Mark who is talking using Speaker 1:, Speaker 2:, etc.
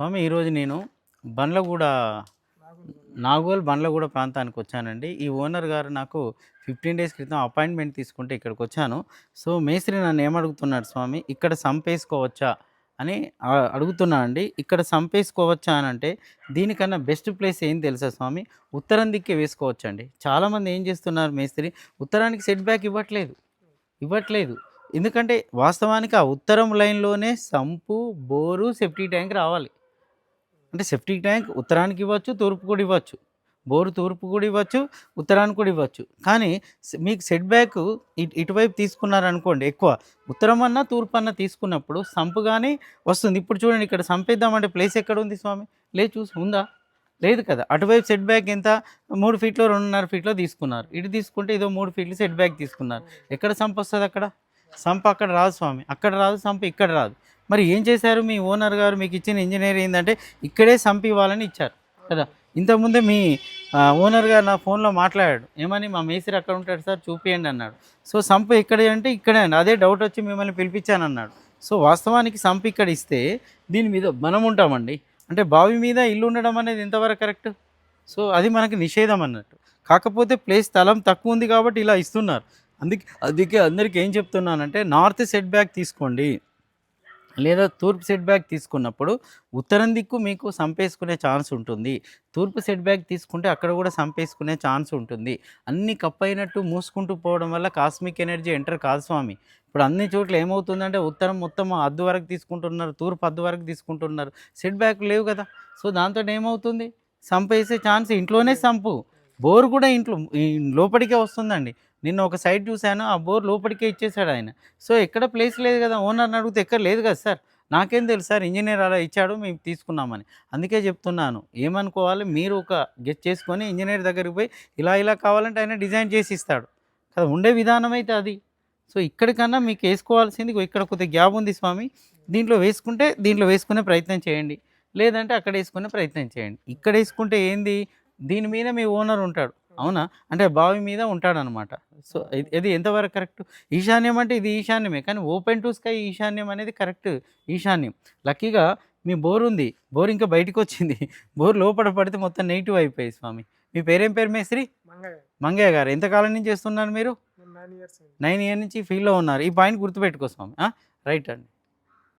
Speaker 1: స్వామి ఈరోజు నేను బండ్లగూడ నాగోల్ బండ్లగూడ ప్రాంతానికి వచ్చానండి. ఈ ఓనర్ గారు నాకు ఫిఫ్టీన్ డేస్ క్రితం అపాయింట్మెంట్ తీసుకుంటే ఇక్కడికి వచ్చాను. సో మేస్త్రి నన్ను ఏమడుగుతున్నాడు స్వామి ఇక్కడ సంపేసుకోవచ్చా అని ఆ- అడుగుతున్నానండి ఇక్కడ సంపేసుకోవచ్చా అని అంటే దీనికన్నా బెస్ట్ ప్లేస్ ఏం తెలుసా స్వామి ఉత్తరం దిక్కే వేసుకోవచ్చండి. చాలామంది ఏం చేస్తున్నారు మేస్త్రి ఉత్తరానికి సెట్ బ్యాక్ ఇవ్వట్లేదు. ఇవ్వట్లేదు. ఎందుకంటే వాస్తవానికి ఆ ఉత్తరం లైన్లోనే సంపు బోరు సెఫ్టీ ట్యాంక్ రావాలి. అంటే సెప్టిక్ ట్యాంక్ ఉత్తరానికి ఇవ్వచ్చు తూర్పు కూడా ఇవ్వచ్చు. బోరు తూర్పు కూడా ఇవ్వచ్చు ఉత్తరానికి కూడా ఇవ్వచ్చు. కానీ మీకు సెట్ బ్యాక్ ఇటు ఇటువైపు తీసుకున్నారనుకోండి ఎక్కువ. ఉత్తరం అన్నా తూర్పు అన్న తీసుకున్నప్పుడు సంపు కానీ వస్తుంది. ఇప్పుడు చూడండి ఇక్కడ సంపేద్దామంటే ప్లేస్ ఎక్కడ ఉంది స్వామి? లేదు చూసి ఉందా? లేదు కదా. అటువైపు సెట్ బ్యాక్ ఎంత? మూడు ఫీట్లో రెండున్నర ఫీట్లో తీసుకున్నారు. ఇటు తీసుకుంటే ఇదో మూడు ఫీట్లు సెట్ బ్యాక్ తీసుకున్నారు. ఎక్కడ సంప వస్తుంది అక్కడ? సంప అక్కడ రాదు స్వామి. అక్కడ రాదు సంప ఇక్కడ రాదు. మరి ఏం చేశారు? మీ ఓనర్ గారు మీకు ఇచ్చిన ఇంజనీర్ ఏంటంటే ఇక్కడే సంప ఇవ్వాలని ఇచ్చారు. కదా? ఇంతకుముందే మీ ఓనర్ గారు నా ఫోన్లో మాట్లాడాడు. ఏమని? మా మేస్త్రి అక్కడ ఉంటాడు సార్ చూపియండి అన్నాడు. సో సంప ఇక్కడే అంటే ఇక్కడే అండి. అదే డౌట్ వచ్చి మిమ్మల్ని పిలిపించాను అన్నాడు సో వాస్తవానికి సంప ఇక్కడ ఇస్తే దీని మీద మనం ఉంటామండి. అంటే బావి మీద ఇల్లు ఉండడం అనేది ఎంతవరకు కరెక్ట్? సో అది మనకి నిషేధం అన్నట్టు. కాకపోతే ప్లేస్ స్థలం తక్కువ ఉంది కాబట్టి ఇలా ఇస్తున్నారు. అందుకే అందుకే అందరికీ ఏం చెప్తున్నానంటే నార్త్ సెట్ బ్యాక్ తీసుకోండి. లేదా తూర్పు సెట్ బ్యాక్ తీసుకున్నప్పుడు ఉత్తరం దిక్కు మీకు సంపేసుకునే ఛాన్స్ ఉంటుంది. తూర్పు సెట్ బ్యాక్ తీసుకుంటే అక్కడ కూడా సంపేసుకునే ఛాన్స్ ఉంటుంది. అన్ని కప్ అయినట్టు మూసుకుంటూ పోవడం వల్ల కాస్మిక్ ఎనర్జీ ఎంటర్ కాదు స్వామి. ఇప్పుడు అన్ని చోట్ల ఏమవుతుందంటే ఉత్తరం మొత్తం అద్దు వరకు తీసుకుంటున్నారు తూర్పు అద్దు వరకు తీసుకుంటున్నారు. సెట్ బ్యాక్ లేవు కదా. సో దాంతో ఏమవుతుంది సంపేసే ఛాన్స్ ఇంట్లోనే సంపు. బోర్ కూడా ఇంట్లో లోపలికే వస్తుందండి. నిన్న ఒక సైడ్ చూశాను ఆ బోర్ లోపలికే ఇచ్చేసాడు ఆయన. సో ఎక్కడ ప్లేస్ లేదు కదా ఓనర్ని అడిగితే ఎక్కడ లేదు కదా సార్. నాకేం తెలుసు సార్ ఇంజనీర్ అలా ఇచ్చాడు మేము తీసుకున్నామని. అందుకే చెప్తున్నాను ఏమనుకోవాలి? మీరు ఒక గెట్ చేసుకొని ఇంజనీర్ దగ్గరికి పోయి ఇలా ఇలా కావాలంటే ఆయన డిజైన్ చేసి ఇస్తాడు. కదా ఉండే విధానం అయితే అది. సో ఇక్కడికన్నా మీకు వేసుకోవాల్సింది ఇక్కడ కొద్దిగా గ్యాప్ ఉంది స్వామి. దీంట్లో వేసుకుంటే దీంట్లో వేసుకునే ప్రయత్నం చేయండి. లేదంటే అక్కడ వేసుకునే ప్రయత్నం చేయండి. ఇక్కడ వేసుకుంటే ఏంది? దీని మీద మీ ఓనర్ ఉంటాడు. అవునా? అంటే బావి మీద ఉంటాడనమాట. సో ఇది- ఎంతవరకు కరెక్ట్? ఈశాన్యం అంటే ఇది ఈశాన్యమే కానీ ఓపెన్ టు స్కై ఈశాన్యం అనేది కరెక్ట్ ఈశాన్యం. లక్కీగా మీ బోర్ ఉంది బోర్ ఇంకా బయటకు వచ్చింది. బోర్ లోపల పడితే మొత్తం నెగిటివ్ అయిపోయి స్వామి. మీ పేరేం పేరు మేస్త్రి?
Speaker 2: మంగయ్య.
Speaker 1: గారు. ఎంతకాలం నుంచి చేస్తున్నారు మీరు? నైన్ ఇయర్ నుంచి ఫీల్డ్లో ఉన్నారు. ఈ పాయింట్ గుర్తుపెట్టుకో స్వామి. రైట్ అండి.